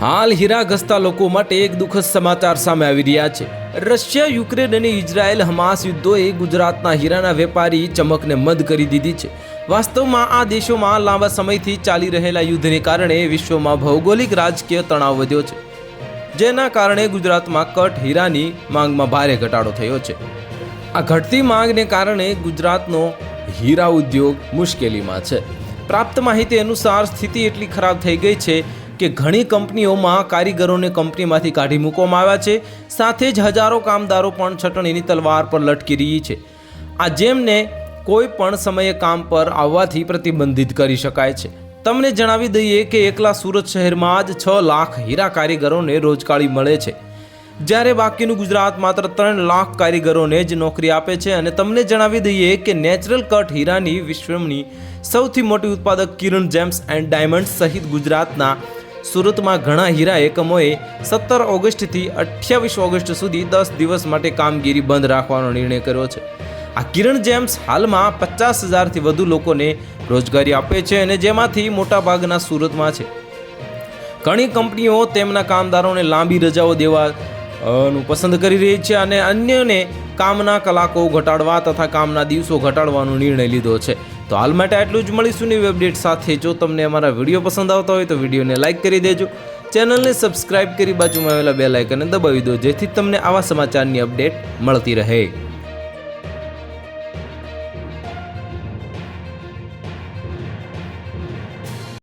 હાલ હીરા ઘસતા લોકો માટે એક દુઃખદ સમાચાર સામે આવી રહ્યા છે. રશિયા, યુક્રેન અને ઇઝરાયેલ હમાસ યુદ્ધોએ ગુજરાતના હીરાના વેપારી ચમકને મદ કરી દીધી છે. વાસ્તવમાં આ દેશોમાં લાંબા સમયથી ચાલી રહેલા યુદ્ધને કારણે વિશ્વમાં ભૌગોલિક રાજકીય તણાવ વધ્યો છે. જેના કારણે ગુજરાતમાં કટ હીરાની માંગમાં ભારે ઘટાડો થયો છે. આ ઘટતી માંગને કારણે ગુજરાતનો હીરા ઉદ્યોગ મુશ્કેલીમાં છે. પ્રાપ્ત માહિતી અનુસાર સ્થિતિ એટલી ખરાબ થઈ ગઈ છે કે ઘણી કંપનીઓમાં કારીગરોને કંપનીમાંથી કાઢી મૂકવામાં આવ્યા છે. સાથે જ હજારો કામદારો પણ છટણીની તલવાર પર લટકી રહી છે. આ જેમને કોઈ પણ સમયે કામ પર આવવાથી પ્રતિબંધિત કરી શકાય છે. તમને જણાવી દઈએ કે એકલા સુરત શહેરમાં જ છ લાખ હીરા કારીગરોને રોજગારી મળે છે. જ્યારે બાકીનું ગુજરાત માત્ર ત્રણ લાખ કારીગરોને જ નોકરી આપે છે અને તમને જણાવી દઈએ કે નેચરલ કટ હીરાની વિશ્વની સૌથી મોટી ઉત્પાદક કિરણ જેમ્સ એન્ડ ડાયમંડ સહિત ગુજરાતના સુરતમાં ઘણા હીરા એકમોએ સત્તર ઓગસ્ટથી અઠ્યાવીસ ઓગસ્ટ સુધી દસ દિવસ માટે કામગીરી બંધ રાખવાનો નિર્ણય કર્યો છે. આ કિરણ જેમ્સ હાલમાં પચાસ હજારથી વધુ લોકોને રોજગારી આપે છે અને જેમાંથી મોટાભાગના સુરતમાં છે. ઘણી કંપનીઓ તેમના કામદારોને લાંબી રજાઓ દેવા નું પસંદ કરી રહી છે અને અન્યને કામના કલાકો ઘટાડવા તથા કામના દિવસો ઘટાડવાનો નિર્ણય લીધો છે. તો હાલ માટે આટલું જ મળીશું નવી અપડેટ સાથે. જો તમને અમારા વીડિયો પસંદ આવતા હોય તો વિડીયોને લાઇક કરી દેજો. ચેનલને સબસ્ક્રાઇબ કરી બાજુમાં આવેલા બે લાઇકને દબાવી દો જેથી તમને આવા સમાચારની અપડેટ મળતી રહે.